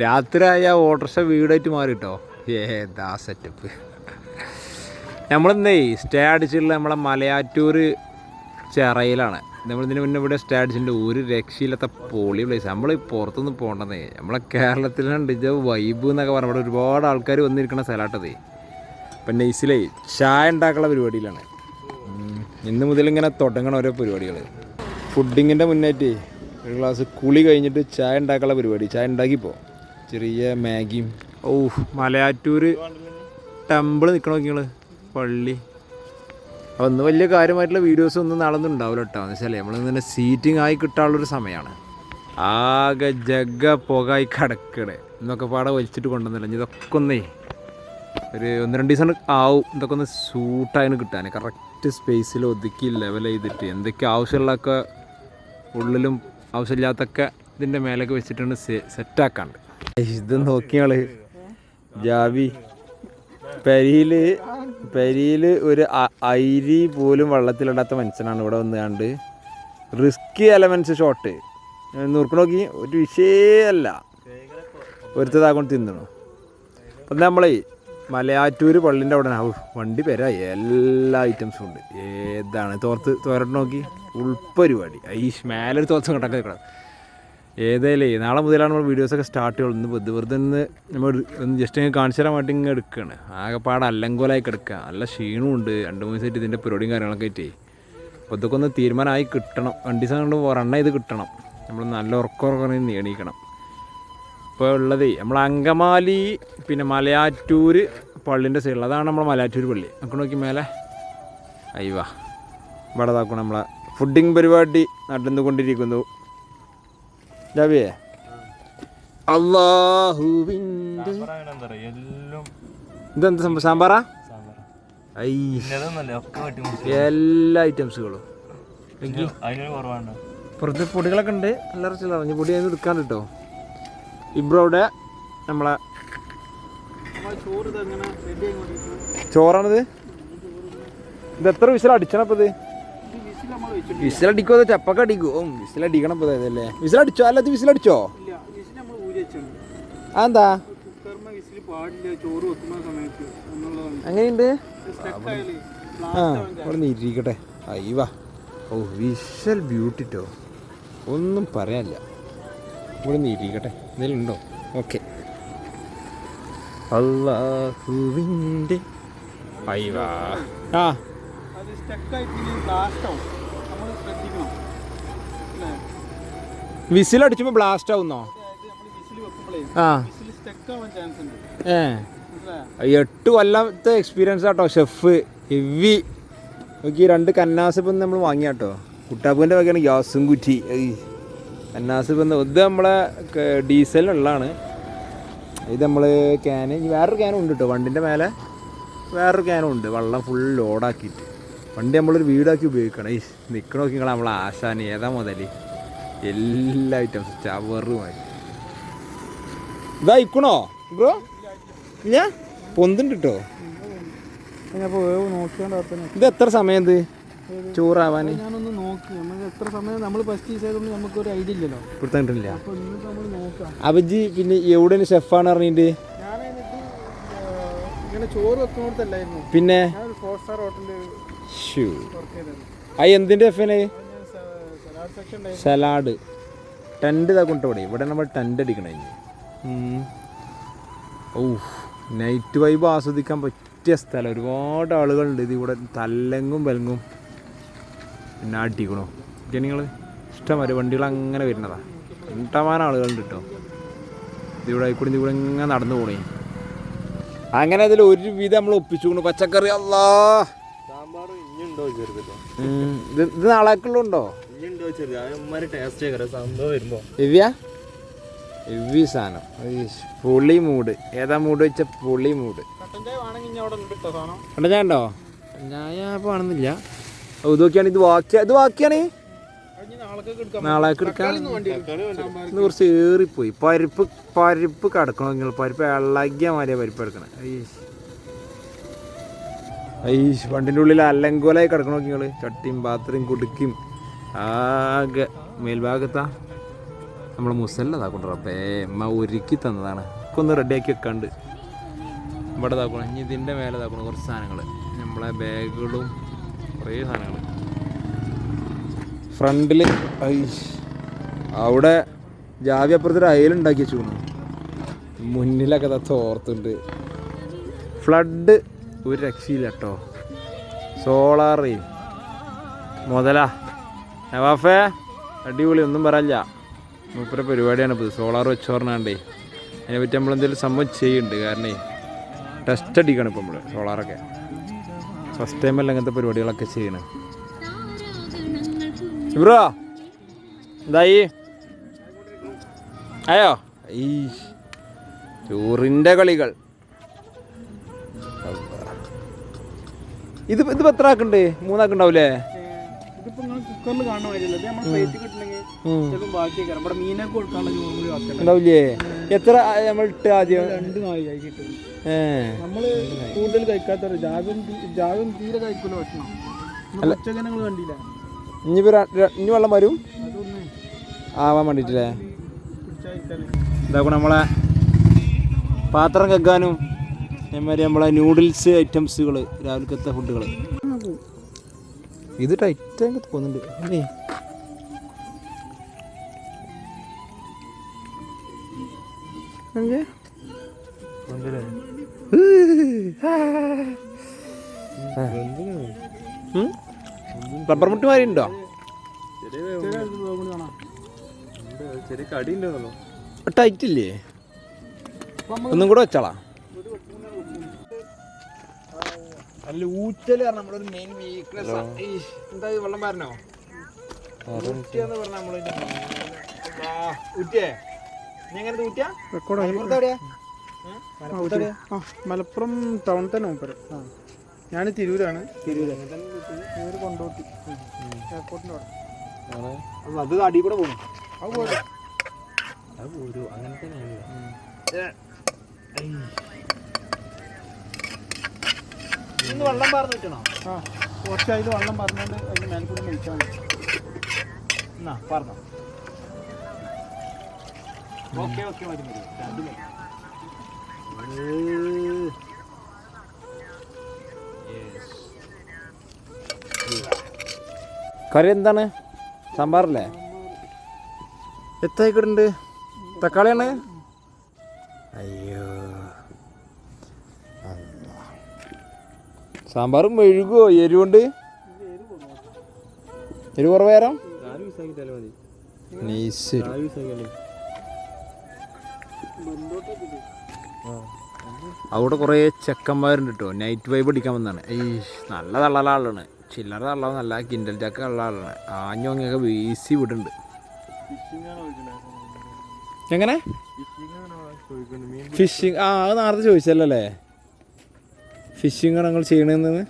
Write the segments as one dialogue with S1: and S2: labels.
S1: രാത്രിയായ ഓട്ടർഷ വീടായിട്ട് മാറി കേട്ടോ ഏതാ സെറ്റപ്പ് നമ്മളെന്തേ സ്റ്റേ അടിച്ചിട്ടുള്ള നമ്മളെ മലയാറ്റൂർ ചിറയിലാണ്. നമ്മൾ ഇതിന് മുന്നേ ഇവിടെ സ്റ്റേ അടിച്ചിട്ടുണ്ട്. ഒരു രക്ഷയില്ലാത്ത പൊളി പ്ലേസ് നമ്മൾ പുറത്തുനിന്ന് പോകണ്ടെന്നേ നമ്മളെ കേരളത്തിലുണ്ട് ഇത് വൈബ് എന്നൊക്കെ പറഞ്ഞാൽ ഇവിടെ ഒരുപാട് ആൾക്കാർ വന്നിരിക്കുന്ന സ്ഥലമാട്ടതേ ഇപ്പം നെയ്സിലെ ചായ ഉണ്ടാക്കാനുള്ള പരിപാടിയിലാണ്. ഇന്ന് മുതൽ ഇങ്ങനെ തുടങ്ങണ ഓരോ പരിപാടികൾ ഫുഡിങ്ങിന്റെ മുന്നേറ്റ് ഒരു ഗ്ലാസ് കുളി കഴിഞ്ഞിട്ട് ചായ ഉണ്ടാക്കാനുള്ള പരിപാടി. ചായ ഉണ്ടാക്കിപ്പോ. ചെറിയ മാഗിയും. ഓ മലയാറ്റൂർ ടെമ്പിൾ നിൽക്കണ നിങ്ങൾ പള്ളി. അപ്പോൾ ഒന്ന് വലിയ കാര്യമായിട്ടുള്ള വീഡിയോസ് ഒന്നും നടന്നും ഉണ്ടാവില്ല കേട്ടോ. എന്ന് വെച്ചാൽ നമ്മളിങ്ങനെ സീറ്റിംഗ് ആയി കിട്ടാനുള്ളൊരു സമയമാണ് ആകെ ജഗ പുകയായി കിടക്കണേ. എന്നൊക്കെ പാടെ വലിച്ചിട്ട് കൊണ്ടുവന്നില്ല. ഇതൊക്കെ ഒന്നേ ഒരു ഒന്ന് രണ്ട് ദിവസം ആവും. ഇതൊക്കെ ഒന്ന് സൂട്ടായിന് കിട്ടാൻ കറക്റ്റ് സ്പേസിൽ ഒതുക്കി ലെവൽ ചെയ്തിട്ട് എന്തൊക്കെ ആവശ്യമുള്ളതൊക്കെ ഉള്ളിലും ആവശ്യമില്ലാത്തൊക്കെ ഇതിന്റെ മേലൊക്കെ വെച്ചിട്ടാണ് സെറ്റാക്കാണ്ട് ഇത് നോക്കിയാൾ ജാവി. പെരിയിൽ പെരിയിൽ ഒരു അരി പോലും വെള്ളത്തിലിടാത്ത മനുഷ്യനാണ് ഇവിടെ വന്ന് കണ്ട് റിസ്കി എലമെൻസ് ഷോട്ട് നുറുക്ക് നോക്കി ഒരു വിഷയമല്ല ഒരുത്തതാകൊണ്ട് തിന്നണു. അപ്പം നമ്മളെ മലയാറ്റൂർ പള്ളിന്റെ അവിടെ വണ്ടി പേരാ എല്ലാ ഐറ്റംസും ഉണ്ട്. ഏതാണ്? തോർത്ത് തോരട്ട് നോക്കി. ഉൾപ്പരിപാടി. ഈ മേലൊരു തോർത്ത് കണ്ടൊക്കെ നിൽക്കണം ഏതായാലേ നാളെ മുതലാണ് നമ്മൾ വീഡിയോസൊക്കെ സ്റ്റാർട്ട് ചെയ്യുള്ളൂ. ഇന്ന് വെറുതെ ഒന്ന് നമ്മൾ ഒന്ന് ജസ്റ്റ് ഇങ്ങനെ കാണിച്ചു തരാൻ വേണ്ടി ഇങ്ങനെ എടുക്കുകയാണ് ആകെപ്പാട് അല്ലങ്കോലായി കിടക്കുക നല്ല ക്ഷീണമുണ്ട് രണ്ട് മൂന്ന് ദിവസമായിട്ട് ഇതിന്റെ പരിപാടിയും കാര്യങ്ങളൊക്കെ ആയിട്ടേ. അപ്പോൾ ഇതൊക്കെ ഒന്ന് തീരുമാനമായി കിട്ടണം. രണ്ട് ദിവസം കൊണ്ട് ഇത് കിട്ടണം. നമ്മൾ നല്ല ഉറക്കം എണീക്കണം. ഇപ്പോൾ ഉള്ളതേ നമ്മൾ അങ്കമാലി പിന്നെ മലയാറ്റൂർ പള്ളിന്റെ സൈഡിൽ അതാണ് നമ്മൾ മലയാറ്റൂർ പള്ളി. നമുക്ക് നോക്കി മേലെ. അയ്യവാ. ഇവിടെ നമ്മളെ ഫുഡിങ് പരിപാടി നടന്നുകൊണ്ടിരിക്കുന്നു. ജാബിയേ അള്ളാഹുവിന്റെ
S2: എല്ലാം
S1: ഇതെന്ത് സംഭവം സാമ്പാറാ? ഐ.
S2: ഇതൊന്നല്ലേ ഒക്കെ വെട്ടി മുറിച്ച്
S1: എല്ലാ ഐറ്റംസുകളും. എനിക്ക്
S2: അതിനൊരു കുറവാണ്.
S1: പുറത്ത് പൊടികളൊക്കെ ഉണ്ട്. എല്ലാവരും ചില അറിഞ്ഞു പൊടി അതിന് എടുക്കാൻ കേട്ടോ ഇബ്രോടെ നമ്മളെ ചോറാണിത്? ഇത് എത്ര വിസിൽ അടിച്ചണപ്പോ ഇത്? വിസിലടിക്കോ അത് ചപ്പൊക്കെ അടിക്കോ ഓ വിസിലടിക്കണം ഇപ്പൊ വിസിൽ വിസിലടിച്ചോ? അല്ല ഇത് വിസിലടിച്ചോ? അതെന്താ? അങ്ങനെയുണ്ട് ആ അവിടെ ഇരിക്കട്ടെ. അയ്യവാ ഓ വിഷ്വൽ ബ്യൂട്ടിട്ടോ ഒന്നും പറയാനില്ല. ഇവിടെ നിന്ന് ഇരിക്കട്ടെ. എന്തെങ്കിലും ഉണ്ടോ? ഓക്കെ. അള്ളാഹുവിന്റെ അയ്യവാ ആ.
S3: സ്റ്റക്കായിട്ട് നമ്മൾ ശ്രദ്ധിക്കണം. അല്ലേ?
S1: വിസിലടിച്ചുമ്പോൾ ബ്ലാസ്റ്റ് ആവുന്നോ?
S3: വിസിൽ
S1: ആ.
S3: വിസിൽ
S1: ഏ. എട്ട് കൊല്ലത്തെ എക്സ്പീരിയൻസ് ആട്ടോ ഷെഫ് ഹെവി നോക്കി രണ്ട് കന്നാസ് ഇപ്പം നമ്മൾ വാങ്ങിയ കേട്ടോ കുട്ടാപ്പൂന്റെ വകയാണ് ഗ്യാസും കുറ്റി. കന്നാസ് ഇപ്പം ഇത് നമ്മളെ ഡീസലിനുള്ളതാണ്. ഇത് നമ്മൾ ക്യാന് ഇനി വേറൊരു ക്യാനും ഉണ്ട് കേട്ടോ വണ്ടിന്റെ മേലെ? വേറൊരു ക്യാനും ഉണ്ട് വെള്ളം ഫുൾ ലോഡാക്കിയിട്ട് വണ്ടി നമ്മളൊരു വീടാക്കി ഉപയോഗിക്കണം. ഈ നിൽക്കണ നോക്കി നിങ്ങൾ നമ്മളെ ആശാന് ഏതാ മുതൽ എല്ലാ ഐറ്റംസ് ചവറുമായി. ഇതായിക്കണോ ബ്രോ? ഞാൻ പൊന്തുണ്ട് കേട്ടോ
S3: ഞാനപ്പോൾ നോക്കിയാണ്ട്
S1: ഇത് എത്ര സമയം ഇത് ചോറാവാൻ?
S3: ഞാനൊന്ന് നോക്ക്. നമുക്ക് എത്ര സമയം നമ്മൾ ഫസ്റ്റ് നമുക്ക് ഒരു ഐഡിയ ഇല്ലല്ലോ.
S1: കൊടുത്തിട്ടില്ല. അബജി പിന്നെ എവിടെ ഷെഫാണ് പറഞ്ഞിട്ട്?
S3: ചോറ് വെക്കുന്നിടത്തല്ലായിരുന്നു
S1: പിന്നെ?
S3: ഫോർ സ്റ്റാർ ഹോട്ടലിൽ
S1: ഷൂ. ആ എന്തിന്റെ എഫിന്
S3: സലാഡ്. സെക്ഷൻ ഉണ്ടായിരുന്നു
S1: സലാഡ് ടെന്റ് ഇതാ കൊണ്ടുപോടെ ഇവിടെ. നമ്മൾ ടെന്റ് അടിക്കണേ ഓ നൈറ്റ് വൈബ് ആസ്വദിക്കാൻ പറ്റിയ സ്ഥലം. ഒരുപാട് ആളുകളുണ്ട്. ഇത് ഇവിടെ തല്ലെങ്ങും വെലങ്ങും പിന്നെ അടിക്കണോ? നിങ്ങൾ ഇഷ്ടംമാതിരി വണ്ടികൾ അങ്ങനെ വരുന്നതാ. ഇഷ്ടമാനം ആളുകളുണ്ട് കേട്ടോ. ഇതിവിടെ കൂടി ഇതിവിടെ ഇങ്ങനെ നടന്നു പോണേ. അങ്ങനെ അതിൽ ഒരു വിധം നമ്മൾ ഒപ്പിച്ചു. പച്ചക്കറി അല്ലാ ഇത് നാളേക്കുള്ളുണ്ടോ ദിവ്യ? സാധനം. പുളി മൂട്. ഏതാ മൂട് വെച്ച പുളി മൂട്? കണ്ടോ ഞാൻ ഉണ്ടോ ഞാൻ ഇപ്പോൾ കാണുന്നില്ല ഇത് നോക്കിയാണ്. ഇത് വാക്കിയ ഇത്
S3: വാക്കിയാണ് എടുക്കാം
S1: നാളേക്ക് എടുക്കാൻ ഇത് കുറച്ച് ഏറിപ്പോയി. പരിപ്പ് പരിപ്പ് കടക്കണോ നിങ്ങൾ? പരിപ്പ് ഇളകിയ മാതിരിയാ പരിപ്പ് എടുക്കണേ. ഐഷ് വണ്ടിന്റെ ഉള്ളിൽ അല്ലങ്കോലായി കിടക്കണോ നിങ്ങൾ ചട്ടിയും പാത്രയും കുടുക്കിയും ആകെ മേൽഭാഗത്താ നമ്മൾ മുസല്ല കൊണ്ടുവരാം റബ്ബേ. അമ്മ ഒരുക്കി തന്നതാണ്. ഒക്കെ ഒന്ന് റെഡിയാക്കി വെക്കാണ്ട്. ഇവിടെ താക്കണം ഇനി ഇതിന്റെ മേലെ താക്കണം കുറച്ച് സാധനങ്ങൾ നമ്മളെ ബാഗുകളും കുറേ സാധനങ്ങൾ ഫ്രണ്ടിൽ അവിടെ ജാവി അപ്പുറത്തൊരു അയലുണ്ടാക്കി വെച്ചു മുന്നിലൊക്കെ തോർത്തുണ്ട്. ഫ്ലഡ് ഒരു രക്ഷയില്ല കേട്ടോ സോളാറ്. മുതലാ. നവാഫേ അടിപൊളി ഒന്നും പറയില്ല മൂപ്പര പരിപാടിയാണ് ഇപ്പോൾ സോളാർ വെച്ച് പറഞ്ഞാണ്ടേ അതിനെപ്പറ്റി നമ്മൾ എന്തെങ്കിലും സംഭവം ചെയ്യുന്നുണ്ട് കാരണം ടെസ്റ്റ് അടിക്കണം ഇപ്പോൾ നമ്മൾ സോളാറൊക്കെ. ഫസ്റ്റ് ടൈമല്ല അങ്ങനത്തെ പരിപാടികളൊക്കെ ചെയ്യണം. ഇബ്രോ എന്തായി? അയോ ഈ ചോറിന്റെ കളികൾ. മീനൊക്കെ ഇത് എത്ര ആക്കുണ്ട്?
S3: ആക്കണം
S1: ഉണ്ടാവില്ലേ എത്ര നമ്മൾ ഇട്ട് ആദ്യം?
S3: നമ്മൾ കൂടുതൽ കഴിക്കാത്തവര് ജാഗം ജാഗം തീരെ കഴിക്കൂല ഭക്ഷണം. നമ്മൾ കണ്ടില്ല.
S1: ഇനി വെള്ളം വരും? ആവാൻ
S3: വേണ്ടിട്ടില്ലേ
S1: ഇതാക്കണം നമ്മളെ പാത്രം കെക്കാനും അതേമാതിരി നമ്മളെ നൂഡിൽസ് ഐറ്റംസുകൾ രാവിലത്തെ ഫുഡുകൾ ഇത് ടൈറ്റായിട്ട് തോന്നുന്നുണ്ട് അല്ലേ? റബ്ബർ മുട്ട് മാറി ഉണ്ടോ? ടൈറ്റില്ലേ ഒന്നും കൂടെ വെച്ചാളാ. അല്ല ഊറ്റൽ നമ്മളൊരു മെയിൻ വീക്ക്നെസ് എന്താ വെള്ളം വരണോ? ഊറ്റിയെന്ന് പറഞ്ഞ നമ്മൾ ഊറ്റിയേ? നീ എങ്ങനെ ഊറ്റിയാ?
S3: മലപ്പുറം ടൗൺ തന്നെ മൂപ്പര്. ഞാൻ തിരൂരാണ്. തിരൂര്. തിരൂര് കൊണ്ടോട്ടി. എയർപോർട്ടിന്റെ അവിടെ.
S1: അത് അടി കൂടെ പോകും
S3: അത് പോരെ.
S2: അങ്ങനെ തന്നെയാണ്
S1: ഇന്ന് വെള്ളം പാർന്ന് വെക്കണോ
S3: ആ. കുറച്ച് അതിൽ വെള്ളം പറഞ്ഞുകൊണ്ട് അതിന് മേൽക്കൂടി കൂടി മേടിച്ചാൽ മതി
S1: എന്നാ പറഞ്ഞോ ഓക്കെ ഓക്കെ മതി മതി. രണ്ടു കറി എന്താണ്? സാമ്പാറല്ലേ? എത്തായിക്കിടുണ്ട്. തക്കാളിയാണ്. അയ്യോ. സാമ്പാറും മെഴുകുമോ എരിവുണ്ട്? എരിവ്
S2: മതി.
S1: നൈസ്. അവിടെ കുറേ ചെക്കന്മാരുണ്ട് കേട്ടോ നൈറ്റ് വൈബ് അടിക്കാൻ വന്നാണ്. ഈ നല്ല തള്ളല ആളാണ് ചില്ലറ തള്ളാവ് നല്ല കിൻഡൽ ചക്ക ഉള്ള ആളാണ് ആഞ്ഞോങ്ങൊക്കെ വീസി വിടുന്നുണ്ട്. എങ്ങനെ? ഫിഷിങ് ആ അത് നേരത്തെ ചോദിച്ചല്ലേ ഫിഷിംഗ് ഞങ്ങൾ ചെയ്യണമെന്ന്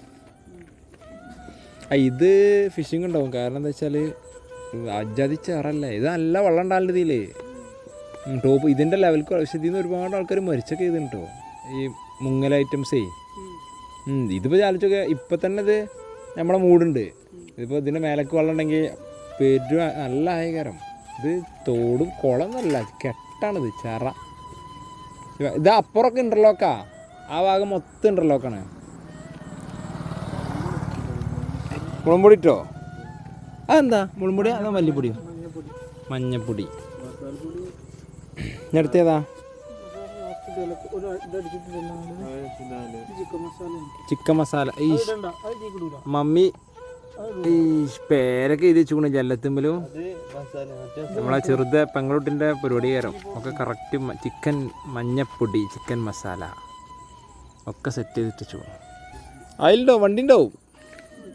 S1: ആ ഇത് ഫിഷിംഗ് ഉണ്ടാവും. കാരണം എന്താ വെച്ചാൽ അജാതി ചേറല്ല? ഇത് നല്ല വെള്ളം ഇതിൽ ടോപ്പ് ഇതിന്റെ ലെവൽക്ക് പക്ഷേ ഇതിൽ നിന്ന് ഒരുപാട് ആൾക്കാർ മരിച്ചൊക്കെ ചെയ്തിട്ടുണ്ട് ഈ മുങ്ങൽ ഐറ്റംസേ ഇതിപ്പോൾ ചാലിച്ചൊക്കെ ഇപ്പം തന്നെ ഇത് നമ്മളെ മൂടുണ്ട്. ഇതിപ്പോൾ ഇതിന്റെ മേലക്ക് വെള്ളം ഉണ്ടെങ്കിൽ പേരും നല്ല ആയകരം ഇത് തോടും കുളം എന്നല്ല കെട്ടാണിത് ചെറ. ഇത് അപ്പുറമൊക്കെ ഇന്റർലോക്കാ ആ ഭാഗം മൊത്തം ഇന്റർലോക്കാണ് മുളമ്പൊടി ഇട്ടോ? അതെന്താ? മുളമ്പൊടി അതാ മല്ലിപ്പൊടിയോ
S3: മഞ്ഞപ്പൊടി. എടുത്തേതാ ചിക്കൻ മസാല.
S1: ഈ മമ്മി. ഈ പേരൊക്കെ എഴുതി വെച്ചുകൊണ്ട് ജല്ലത്തുമ്പലും. നമ്മളെ ചെറുത് പെങ്ങളൂട്ടിന്റെ പരിപാടി കയറും ഒക്കെ കറക്റ്റ് ചിക്കൻ മഞ്ഞപ്പൊടി ചിക്കൻ മസാല. ഒക്കെ സെറ്റ് ചെയ്തിട്ട് വെച്ചു അതിലുണ്ടോ വണ്ടി ഉണ്ടാവും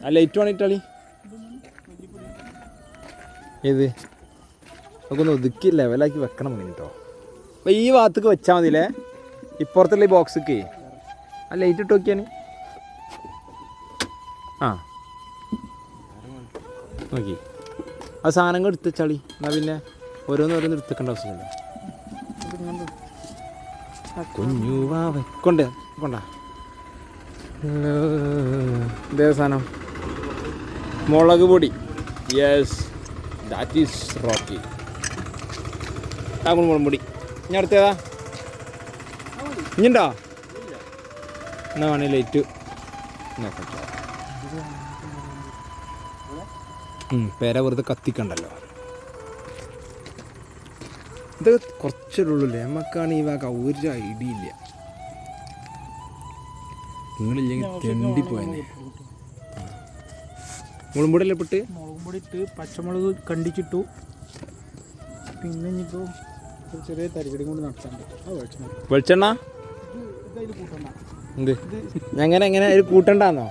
S1: ആ ലൈറ്റ് വേണിട്ടാളി ഏത്? നമുക്കൊന്ന് ഒന്ന് ഒതുക്കി ലെവലാക്കി വെക്കണം കേട്ടോ അപ്പോൾ ഈ ഭാഗത്തേക്ക് വെച്ചാൽ മതിയില്ലേ? ഇപ്പുറത്തുള്ള ഈ ബോക്സൊക്കെ ആ ലൈറ്റ് ഇട്ട് നോക്കിയാണ് ആ. നോക്കി. ആ സാധനങ്ങൾ എടുത്ത് വെച്ചാളി. എന്നാൽ പിന്നെ ഓരോന്ന് ഓരോന്ന് എടുത്തേക്കേണ്ട ആവശ്യമില്ല കുഞ്ഞു വാ കൊണ്ട് കൊണ്ട. ദേവസാനം മുളക് പൊടി. യെസ് ദാറ്റ് ഈസ് റോക്കി താങ്കൾ മുളക് പൊടി. ഞാൻ അടുത്തേതാ? ഇഞ്ഞിണ്ടോ എന്നാ വേണേ ലൈറ്റ് പേര വെറുതെ കത്തിക്കണ്ടല്ലോ. ഇത് കുറച്ചുള്ളൂല്ലേ നമുക്കാണ് ഈ വക ഒരു ഐഡിയ ഇല്ല. നിങ്ങളില്ലെങ്കിൽ തെണ്ടി പോയെ മുളമ്പൊടിയല്ലേ പെട്ട്
S3: മുളകും പൊടി ഇട്ട് പച്ചമുളക് കണ്ടിച്ചിട്ടു. പിന്നെ ഇനിയിപ്പോൾ ഒരു ചെറിയ തരികടി കൊണ്ട് നടത്താണ്ട്. അത് വെളിച്ചെണ്ണ.
S1: എന്ത്? എങ്ങനെ എങ്ങനെ ഒരു കൂട്ടണ്ടാന്നോ?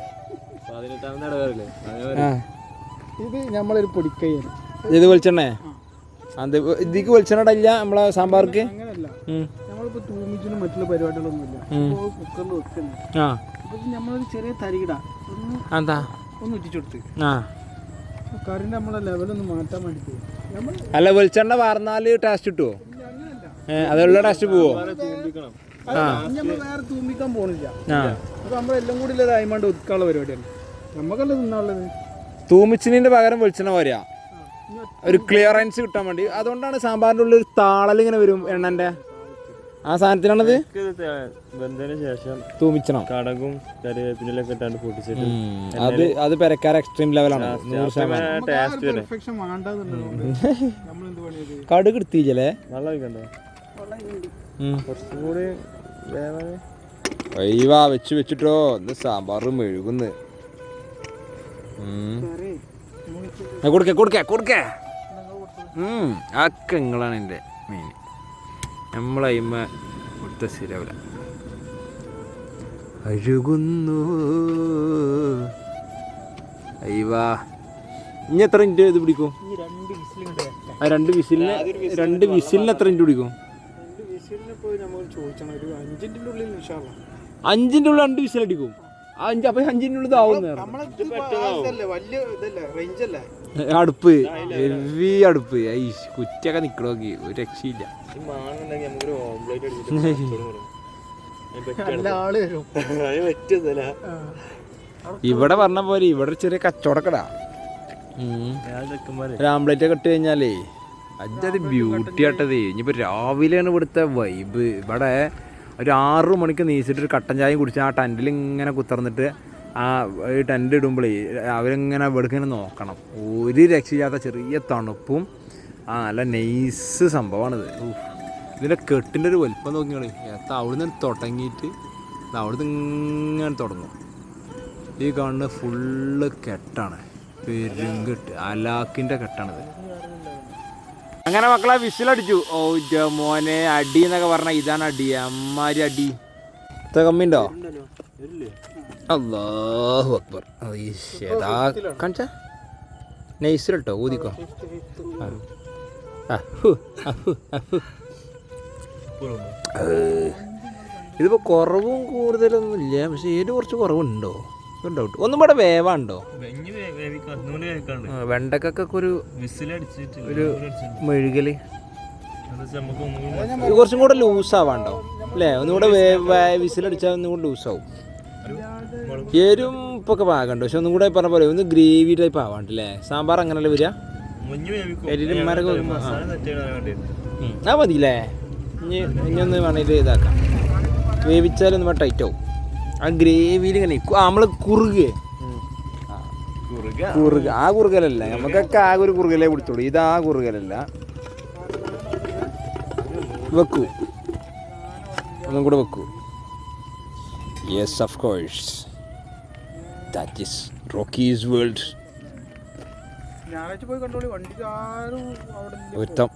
S3: ഇത് നമ്മളൊരു പൊടിക്കൈയാണ്.
S1: ഇത് വെളിച്ചെണ്ണേ? അത് ഇതിക്ക് വെളിച്ചെണ്ണ ഇല്ല നമ്മളെ സാമ്പാർക്ക്?
S3: അങ്ങനെയല്ല.
S1: ഉം.
S3: നമ്മളിപ്പോൾ തൂമിച്ചിനും മറ്റുള്ള പരിപാടികളൊന്നുമില്ല. കുക്കറിൽ വെക്കുന്നു.
S1: ആ.
S3: അപ്പോൾ നമ്മളൊരു ചെറിയ തരികിട. ഒന്ന്
S1: എന്താ
S3: ഒന്ന് ഉറ്റിച്ചെടുത്ത്.
S1: ആ.
S3: കറിന്റെ നമ്മളെ ലെവലൊന്ന് മാറ്റാൻ വേണ്ടി നമ്മൾ
S1: അല്ല വെളിച്ചെണ്ണ വാർന്നാൽ ടേസ്റ്റ് കിട്ടുമോ അതുള്ള ടേസ്റ്റ് പോവോ?
S3: നമ്മൾ വേറെ തൂമ്പിക്കാൻ പോണില്ല. നമ്മളെല്ലാം കൂടി ആയിമാണ്ട് ഒതുക്കാനുള്ള പരിപാടിയാണ്. നമുക്കല്ല തിന്നാനുള്ളത്?
S1: തൂമിച്ചിനിന്റെ പകരം വെളിച്ചെണ്ണ പോരാ? ഒരു ക്ലിയറൻസ് കിട്ടാൻ വേണ്ടി. അതുകൊണ്ടാണ് സാമ്പാറിന്റെ ഉള്ളിൽ ഒരു താളൽ ഇങ്ങനെ വരും എണ്ണന്റെ ആ സാധനത്തിനാണത്?
S2: ശേഷം
S1: തൂമിച്ചണം.
S2: കടകും കറിവേപ്പിലൊക്കെ ഇട്ടാണ്ട് പൊട്ടിച്ചിട്ട്
S1: അത് അത് പെരക്കാർ എക്സ്ട്രീം ലെവലാണ് നൂറ് ശതമാനം. കടുക് എടുത്തില്ലേ
S2: നല്ല കുറച്ചും കൂടി
S1: വെച്ച് വെച്ചിട്ടോ. ഇത് സാമ്പാർ മെഴുകുന്ന്. കൊടുക്കേ കൊടുക്കേ കൊടുക്കേ. അക്കെ നിങ്ങളാണ് എന്റെ മെയിൻ നമ്മളയിമ കൊടുത്ത ശരിയാവില്ല അഴുകുന്നു. അയ്യവാ. ഇനി എത്ര മിനിറ്റ് ഇത് പിടിക്കും?
S3: ഈ രണ്ട് വിസിൽ കണ്ട്
S1: ആ രണ്ട് വിസിലിന് രണ്ട് വിസിലിന് എത്ര മിനിറ്റ് പിടിക്കും?
S3: രണ്ട് വിസിലിനെ പോയി നമ്മൾ ചോദിച്ചണം. ഒരു അഞ്ചിന്റെ ഉള്ളിൽ
S1: രണ്ട് വിസിലടിക്കും ആ അഞ്ച് അപ്പം അഞ്ചിന്റെ ഉള്ളിൽ ഇതാവുന്ന
S3: വലിയ ഇതല്ലേ? റേഞ്ച് അല്ലേ?
S1: അടുപ്പ് ഹെവി അടുപ്പ്. ഐ കുറ്റൊക്കെ നിക്കണോക്കി ഒരു രക്ഷയില്ല. ഇവിടെ പറഞ്ഞ പോലെ ഇവിടെ ചെറിയ കച്ചവടക്കടാ. ആംപ്ലേറ്റ് ഒക്കെ ഇട്ട് കഴിഞ്ഞാലേ അജത് ബ്യൂട്ടി ആട്ടതേ. ഇനിയിപ്പോ രാവിലെയാണ് ഇവിടുത്തെ വൈബ് ഇവിടെ ഒരു ആറു മണിക്ക് നീച്ചിട്ട് ഒരു കട്ടൻ ചായയും കുടിച്ച് ആ ടെന്റിൽ ഇങ്ങനെ കുത്തർന്നിട്ട് ആ ഈ ടെന്റ് ഇടുമ്പോഴേ അവരിങ്ങനെ വെടുക്കിങ്ങനെ നോക്കണം. ഒരു രക്ഷയില്ലാത്ത ചെറിയ തണുപ്പും ആ നല്ല നൈസ് സംഭവമാണിത്. ഇതിന്റെ കെട്ടിന്റെ ഒരു വലിപ്പം നോക്കിയാണ് എത്ത നിന്ന് തുടങ്ങിയിട്ട് അവിടെ അവിടുന്ന് ഇങ്ങനെ തുടങ്ങും. ഈ കാണുന്ന ഫുള്ള് കെട്ടാണ്. പെരുങ്കെട്ട് അലാക്കിന്റെ കെട്ടാണിത്. അങ്ങനെ മക്കളെ വിസിലടിച്ചു ഓ മോനെ അടി എന്നൊക്കെ പറഞ്ഞാൽ ഇതാണ് അടി. അമ്മാരി അടി. ഇത്ര കമ്മിണ്ടോ? അല്ലാഹു അക്ബർ. കാണിച്ച? നൈസിലിട്ടോ ഊതിക്കോ? ആ. ആ, ഹു, ആ, ഹു, ആ, ഹു. ഏഹ്. ഇതിപ്പോ കുറവും കൂടുതലൊന്നും ഇല്ല പക്ഷെ ഏത് കുറച്ച് കുറവുണ്ടോ? ഡൗട്ട് ഒന്നും ഇവിടെ വേവാണ്ടോ?
S2: ഒന്നുകൂടി
S1: വെണ്ടക്കൊക്കെ ഒരു ഒരു
S2: മെഴുകൽ. ഒന്നുകൂടി
S1: കുറച്ചും കൂടെ ലൂസ് ആവാണ്ടോ അല്ലേ? ഒന്നും കൂടെ വിസിലടിച്ചാൽ ഒന്നും കൂടെ ലൂസ് ആവും എരും ഇപ്പൊക്കെ പാകണ്ടോ? പക്ഷെ ഒന്നും കൂടെ പറഞ്ഞ പോലെ ഒന്ന് ഗ്രേവി ടൈപ്പ് ആവാണ്ട് അല്ലേ സാമ്പാർ അങ്ങനല്ലേ വരിക? ആ. ആ മതിയില്ലേ? ഇനി ഇനി ഒന്ന് വേണമെങ്കിൽ ഇതാക്കാം. വേവിച്ചാലൊന്നും ടൈറ്റ് ആവും. ആ ഗ്രേവിയിൽ ഇങ്ങനെ നമ്മൾ ആ നമ്മൾ കുറുകെ. കുറുക. ആ കുറുകലല്ല. നമുക്കൊക്കെ ആകെ ഒരു കുറുകലേ പിടിച്ചോളൂ. ഇത് ആ കുറുകലല്ല. വെക്കൂ. ഒന്നും കൂടെ വെക്കൂ. Yes of course that is Rocky's world. ഒരുത്തം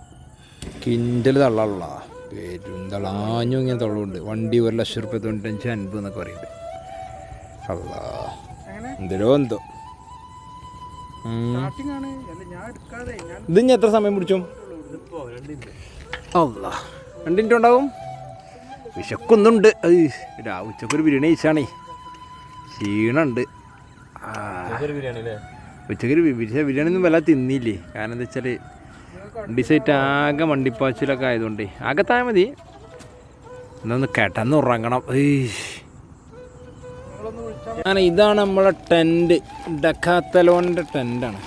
S1: കിൻഡൽ തള്ളാനുള്ള. പെരുന്തളാഞ്ഞു ഇങ്ങനെ തള്ളുണ്ട് വണ്ടി ഒരു ലക്ഷം റുപ്യ തൊണ്ണൂറ്റഞ്ച് അൻപത് എന്നൊക്കെ പറയുന്നത് അള്ളാ.
S3: എങ്ങനെ?
S1: എന്തോ. എന്തോ.
S3: അല്ല ഞാൻ ഞാൻ
S1: ഇത് ഇനി എത്ര സമയം പിടിച്ചു? അല്ല രണ്ട് മിനിറ്റ് ഉണ്ടാവും. വിശക്കൊന്നുണ്ട്. അത് രാ ഉച്ചക്കൊരു ബിരിയാണി കഴിച്ചാണേ. ക്ഷീണുണ്ട് ആ,
S2: ബിരിയാണി
S1: ഒന്നും വല്ല തിന്നില്ലേ. കാരണം എന്താ വെച്ചാൽ ഡിസൈറ്റ് ആകെ മണ്ടിപ്പാച്ചിലൊക്കെ ആയതുകൊണ്ട്. ആകെ താഴെ മതി. എന്നൊന്ന് കിടന്ന് ഉറങ്ങണം. ഞാൻ ഇതാണ് നമ്മളെ ടെന്റ് ഡക്കാത്തലോണിന്റെ ടെന്റാണ്.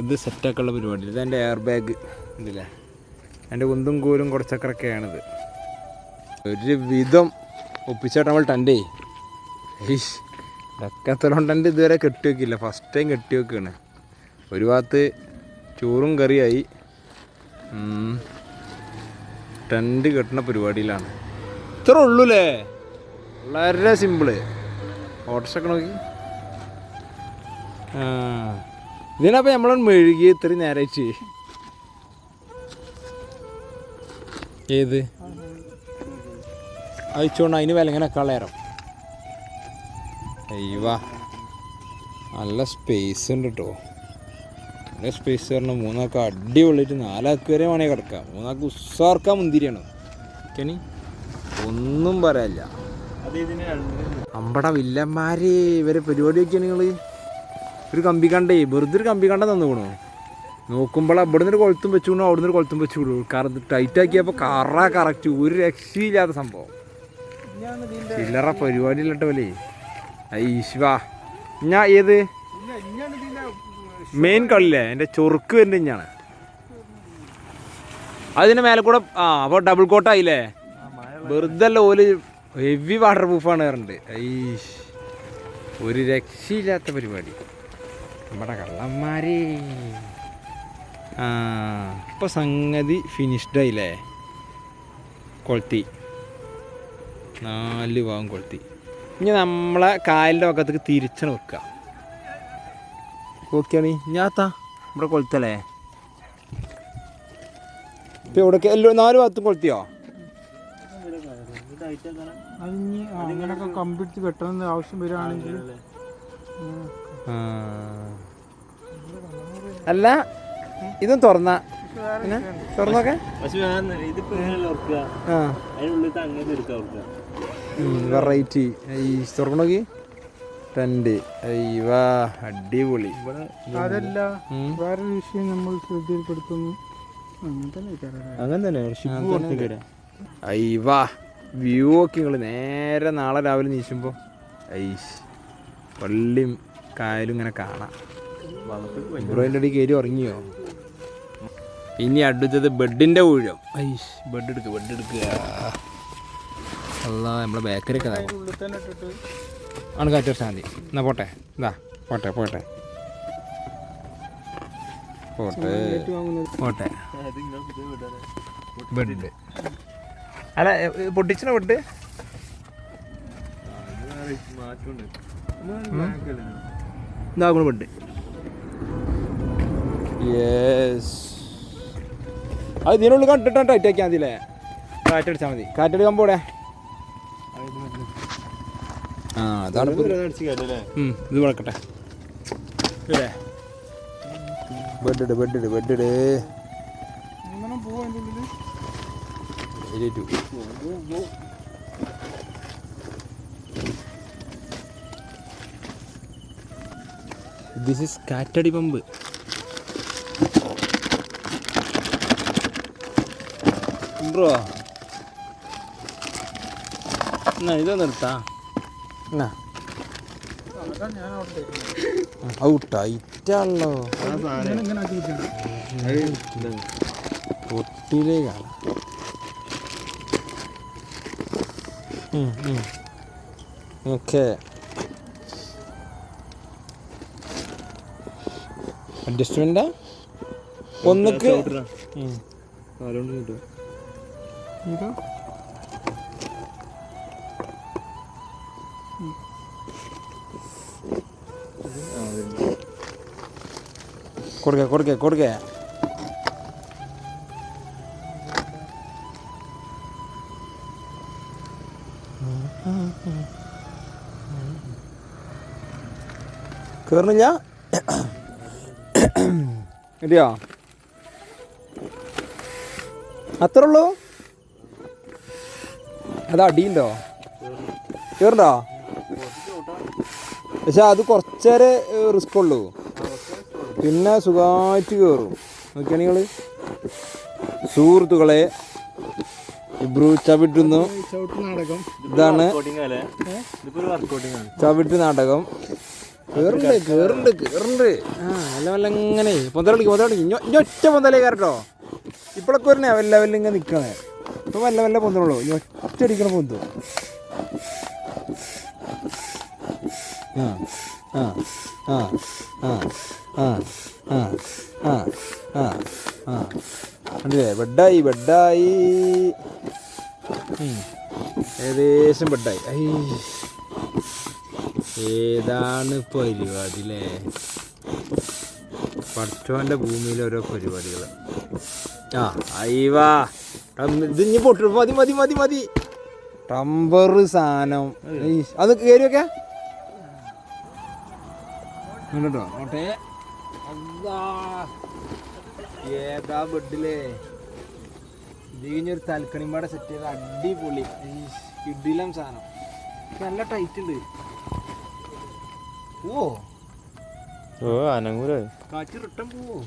S1: ഇത് സെറ്റാക്കുള്ള പരിപാടി. ഇത് എന്റെ എയർ ബാഗ് ഇതില്ലേ എന്റെ കുന്തും കൂരും കുറച്ചക്കറൊക്കെയാണിത് ഒരു വിധം ഒപ്പിച്ചാട്ട് നമ്മൾ ടെന്റേ. ഈശ് ഡക്കത്തലോൺ ടെന്റ് ഇതുവരെ കെട്ടി വെക്കില്ല ഫസ്റ്റ് ടൈം കെട്ടി വെക്കുകയാണ് ഒരു ഭാഗത്ത് ചോറും കറിയായി. ടെന്റ് ടെന്റ് കെട്ടുന്ന പരിപാടിയിലാണ്. ഇത്ര ഉള്ളൂല്ലേ വളരെ സിമ്പിൾ ഓട്ടർഷൊക്കെ നോക്കി. ആ. ഇതിനപ്പം നമ്മളൊന്ന് മെഴുകി ഇത്ര നേരച്ച് ഏത്? അയച്ചോണ്ട് അതിന് വില ഇങ്ങനെ കളയറം അയ്യവാ. നല്ല സ്പേസ് ഉണ്ട് കേട്ടോ നല്ല സ്പേസ് പറഞ്ഞാൽ മൂന്നാൾക്ക് അടിപൊളിയായിട്ട് നാലാൾക്ക് വരെ വേണേ കിടക്കാം. മൂന്നാൾക്ക് ഉസ്സാർക്കാൻ മുന്തിരിയാണ്. കെനി ഒന്നും പറയാനില്ല. അമ്പട വില്ലന്മാരെ ഇവരെ പരിപാടി വെക്കാണ് നിങ്ങൾ ഒരു കമ്പി കണ്ടേ വെറുതെ ഒരു കമ്പി കണ്ട തന്നുകൊണു നോക്കുമ്പോൾ അവിടെ നിന്ന് ഒരു കൊളുത്തും വെച്ചു കൊണ്ടു അവിടെ നിന്ന് ഒരു കൊളുത്തും വെച്ചു കൊടുക്കും കാരണം ടൈറ്റ് ആക്കിയപ്പോൾ കറ കറക്റ്റ് ഒരു രക്ഷയില്ലാത്ത സംഭവം. ചില്ലറ പരിപാടിയിലിട്ട പോലെ ഐശ്വാ ഞാൻ ഏത്? മെയിൻ കളില്ലേ എന്റെ ചൊറുക്ക് വരുന്നത് ഇഞ്ഞാണ്. അതിന് മേലെ കൂടെ ആ അപ്പോൾ ഡബിൾ കോട്ടായില്ലേ വെറുതെ അല്ല ഓൽ ഹെവി വാട്ടർ പ്രൂഫാണ് പറഞ്ഞിട്ട്. ഐഷ് ഒരു രക്ഷയില്ലാത്ത പരിപാടി. നമ്മുടെ കള്ളന്മാരെ. ആ ഇപ്പൊ സംഗതി ഫിനിഷ്ഡ് ആയില്ലേ? കൊളുത്തി. നാല് ഭാഗം കൊളുത്തി. ഇനി നമ്മളെ കായലിന്റെ പക്കത്തേക്ക് തിരിച്ചാണ് വെക്കുക ഓക്കെയാണ് ഞാത്താ നമ്മുടെ കൊളുത്തല്ലേ? ഇപ്പം എവിടെയൊക്കെ എല്ലാം നാല് ഭാഗത്തും കൊളുത്തിയോ?
S3: അതിന് അങ്ങനെയൊക്കെ കമ്പിടിച്ച് കെട്ടണമെന്ന് ആവശ്യം വരികയാണെങ്കിൽ
S1: അല്ല ഇതും തുറന്ന. പിന്നെ തുറന്നൊക്കെ? വെറൈറ്റി ഈ തുറക്കണോക്കി ടെന്റ് അയ്യവാ അടിപൊളി.
S3: അതല്ല. വേറൊരു വിഷയം നമ്മൾ ശ്രദ്ധയിൽപ്പെടുത്തുന്നു. അങ്ങനെ തന്നെ
S1: അയ്യവാ വ്യൂ ഒക്കെ നിങ്ങൾ നേരെ നാളെ രാവിലെ നീച്ചുമ്പോൾ ഐശ് പള്ളിയും കായലും ഇങ്ങനെ കാണാം. ബ്രോയിന്റെ അടി കയറി ഉറങ്ങിയോ? ഇനി അടുത്തത് ബെഡിന്റെ ഊഴം. ഐശ് ബെഡ് എടുക്കുക ബെഡ് എടുക്കുക അല്ല നമ്മളെ
S3: ബേക്കറി ഒക്കെ
S1: ആണ് കാറ്റ് ശാന്തി മതി. എന്നാ പോട്ടെ? ഇതാ പോട്ടെ പോട്ടെ. പോട്ടെ. പോട്ടെ. ബെഡ് അല്ല പൊട്ടിച്ചിന ബെഡ് ഇതാകുന്നു ബെഡ് യെസ് അത് ഇതിനുള്ളിൽ കണ്ടിട്ടാണ് ടൈറ്റ് ആക്കിയാൽ മതി അല്ലേ കാറ്റടിച്ചാൽ മതി. കാറ്റടിക്കാൻ പോടെ. ആ അതാണ് ഇത്. വളക്കട്ടെ ഇല്ലേ ബെഡിട് ബെഡിട് ബെഡ് ഇട് ബെഡ് ഇട്
S3: അങ്ങനെ പോവാ അതിന്റെ ഉള്ളിൽ
S1: ഏറ്റു ദിസ് ഇസ് കാറ്റടി പമ്പ് ബ്രോ എന്നാ എടുത്താ? എന്നാ?
S3: അതാ ഞാൻ അവിടെ
S1: ഔ ടൈറ്റാണല്ലോ
S3: ഇങ്ങനെ ഇങ്ങനെ ആക്കി വെച്ചാണ്
S1: പൊട്ടിയിലേക്കാണ് ഓക്കെ അഡ്ജസ്റ്റ്മെന്റാ ഒന്നിക്ക് കൊടുക്ക കൊടുക്ക കൊടുക്ക കേറുന്നില്ല ഇല്ലയോ? അത്ര ഉള്ളൂ അത് അടിയുണ്ടോ? കേറണ്ടോ? പക്ഷെ അത് കുറച്ചേരെ റിസ്ക് ഉള്ളൂ. പിന്നെ സുഖമായിട്ട് കയറും നോക്കിയാണെങ്കിൽ സുഹൃത്തുക്കളെ ഇബ്രു ചവിട്ടുന്നു. ഇതാണ് ചവിട്ട് നാടകം. കേറുണ്ട് കേറുണ്ട് കേറുണ്ട്. നല്ല നല്ല ഇങ്ങനെ. പൊന്തലടിക്ക് പൊന്തലടിക്ക് ഇനി ഒറ്റ പൊന്തലേ കയറട്ടോ ഇപ്പോഴൊക്കെ ഒരു വല്ല വല്ല ഇങ്ങനെ നിൽക്കണേ ഇപ്പൊ വല്ല വല്ല പൊന്തണുള്ളൂ ഈ ഒറ്റടിക്കണ പൊന്തു. ആ ആ ആ ആ. ആ ബെഡായി ബെഡായി. ഏകദേശം ബെഡായി. ഏതാണ് പരിപാടി അല്ലേ പഠിച്ചോന്റെ ഭൂമിയിൽ ഓരോ പരിപാടികൾ. ആ അയ്യവാ ഇത് ഇനി പൊട്ടു. മതി മതി മതി മതി. ടംബർ സാധനം. അത് കയറി വെക്കാം. കേട്ടോ അല്ലാ. ഏതാ ബെഡിലേ? ഇത് കഴിഞ്ഞൊരു തൽക്കണിമാടെ സെറ്റ് ചെയ്ത അടിപൊളി. ഇഡിലം സാധനം. നല്ല ടൈറ്റ് ഉണ്ട് ഓ.
S2: ഓ അനങ്ങൂര
S1: കാറ്റ് റിട്ടം പോവോ?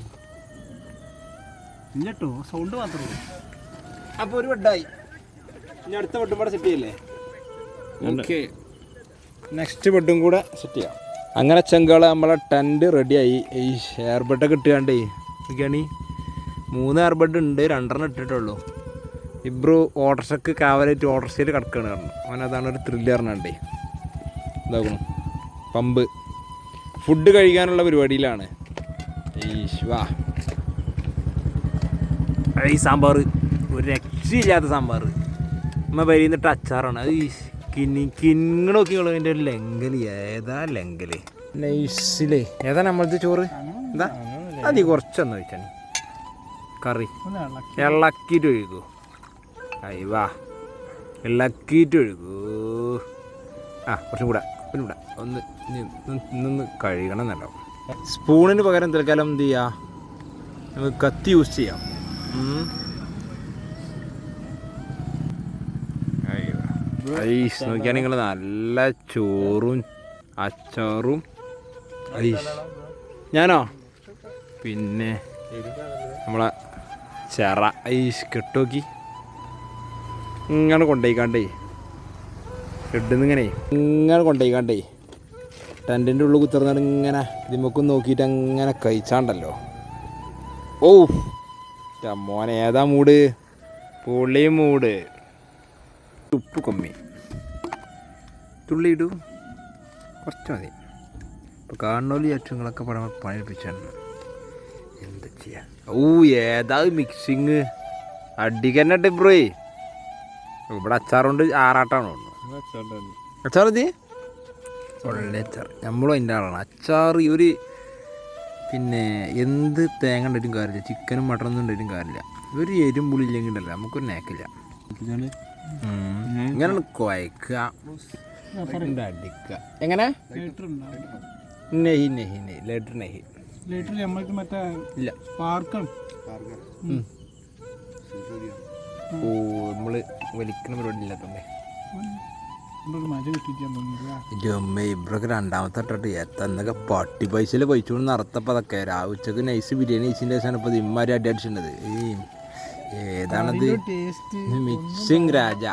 S3: ഇല്ലട്ടോ സൗണ്ട് മാത്രമേ
S1: അപ്പൊ ഒരു ബെഡായി. ഇനി അടുത്ത ബെഡും കൂടെ സെറ്റ് ചെയ്യല്ലേ? ഓക്കെ നെക്സ്റ്റ് ബെഡും കൂടെ സെറ്റ് ചെയ്യാം. അങ്ങനെ ചെങ്കള നമ്മളെ ടെന്റ് റെഡിയായി ഈ എയർ ഇട്ടുകണ്ടേ ഇട്ടുകാണ്ടേ മൂന്ന് എയർബഡ് ഉണ്ട്. രണ്ടെണ്ണം ഇട്ടിട്ടുള്ളൂ. ഇബ്രു ഓട്ടർസക്ക് കാവലായിട്ട് ഓട്ടർസയിൽ കിടക്കുകയാണ് കാരണം അവൻ അതാണ് ഒരു ത്രില്ലറിനാണ്ടേ ഇതാക്കണം പമ്പ്. ഫുഡ് കഴിക്കാനുള്ള പരിപാടിയിലാണ്. ഈശ്വാ ഈ സാമ്പാർ ഒരു രക്ഷയില്ലാത്ത സാമ്പാർ നമ്മൾ പരിന്നിട്ട് അച്ചാറാണ്. അത് ഈ കിന്നി കിന്നണ നോക്കിയുള്ളൂ എന്റെ ഒരു ലെങ്കൽ ഏതാ ലെങ്കൽ നൈസിലേ ഏതാ നമ്മളത് ചോറ്? എന്താ അതി കുറച്ചൊന്ന് വെച്ചാണ് കറി. ഇളക്കിയിട്ട് ഒഴുകൂ അയ്യവാ ഇളക്കിയിട്ട് ഒഴുകൂ ആ കുറച്ചും കൂടെ. ഒന്നും കൂടെ. ഒന്ന് ഇന്നൊന്ന് കഴുകണം എന്നല്ലോ. സ്പൂണിന് പകരം തൽക്കാലം എന്ത് ചെയ്യാം? നമുക്ക് കത്തി യൂസ് ചെയ്യാം. ഐസ് നോക്കിയാൽ നിങ്ങൾ നല്ല ചോറും അച്ചാറും ഐസ്. ഞാനോ? പിന്നെ നമ്മളെ ചെറ ഐസ് കെട്ടോക്കി ഇങ്ങനെ കൊണ്ടുപോയിക്കാണ്ടേ ഷെഡിന്ന് ഇങ്ങനെ ഇങ്ങനെ കൊണ്ടുപോയിക്കാണ്ടേ ടെന്റിന്റെ ഉള്ളിൽ കുത്തിറന്നിട്ട് ഇങ്ങനെ ഇതിമൊക്കെ നോക്കിയിട്ട് അങ്ങനെ കഴിച്ചാണ്ടല്ലോ. ഓ മോനെ ഏതാ മൂട്? പുള്ളി മൂട്. ഉപ്പ് കമ്മി തുള്ളി ഇടൂ കുറച്ച് മതി. ഇപ്പോൾ കാണുന്നോൽ ചറ്റുങ്ങളൊക്കെ പടം പണിയെടുപ്പിച്ചാണ്. എന്താ ചെയ്യാ ഓ ഏതാ മിക്സിങ് അടിക്കന്നെ ബ്രോയ് ഇവിടെ അച്ചാറുണ്ട് ആറാട്ടാണ് അച്ചാർ ഇത് ഉള്ള അച്ചാർ. നമ്മളും അതിന്റെ ആളാണ്. അച്ചാർ ഈ ഒരു പിന്നെ എന്ത് തേങ്ങ ഉണ്ടായിട്ടും കാര്യമില്ല. ചിക്കനും മട്ടണൊന്നും ഉണ്ടായിട്ടും കാര്യമില്ല. ഒരു എരുമ്പുള്ളില്ലെങ്കിൽ ഉണ്ടല്ലോ നമുക്കൊരു നേക്കില്ല ഇങ്ങനെ കുഴക്കുക അടിക്കുക എങ്ങനെ? നെഹി നെഹി നെഹി ലെറ്റർ നെഹി
S3: ലെറ്റർ നമ്മൾക്ക് മറ്റേ
S1: ഇല്ല.
S3: പാർക്കാണ്
S1: ഓ നമ്മൾ വലിക്കുന്ന പരിപാടി അമ്മ ഇവരൊക്കെ രണ്ടാമത്തെ ഇട്ടിട്ട് എത്തന്നൊക്കെ പട്ടി പൈസയിൽ പൈസ നടത്തപ്പോൾ അതൊക്കെ. രാവിലെ ഉച്ചയ്ക്ക് നൈസ് ബിരിയാണി ഇപ്പോൾ ഇമ്മാരി അടി അടിച്ചിട്ടുണ്ടത് ഈ ഏതാണത്? മിക്സിംഗ് രാജ.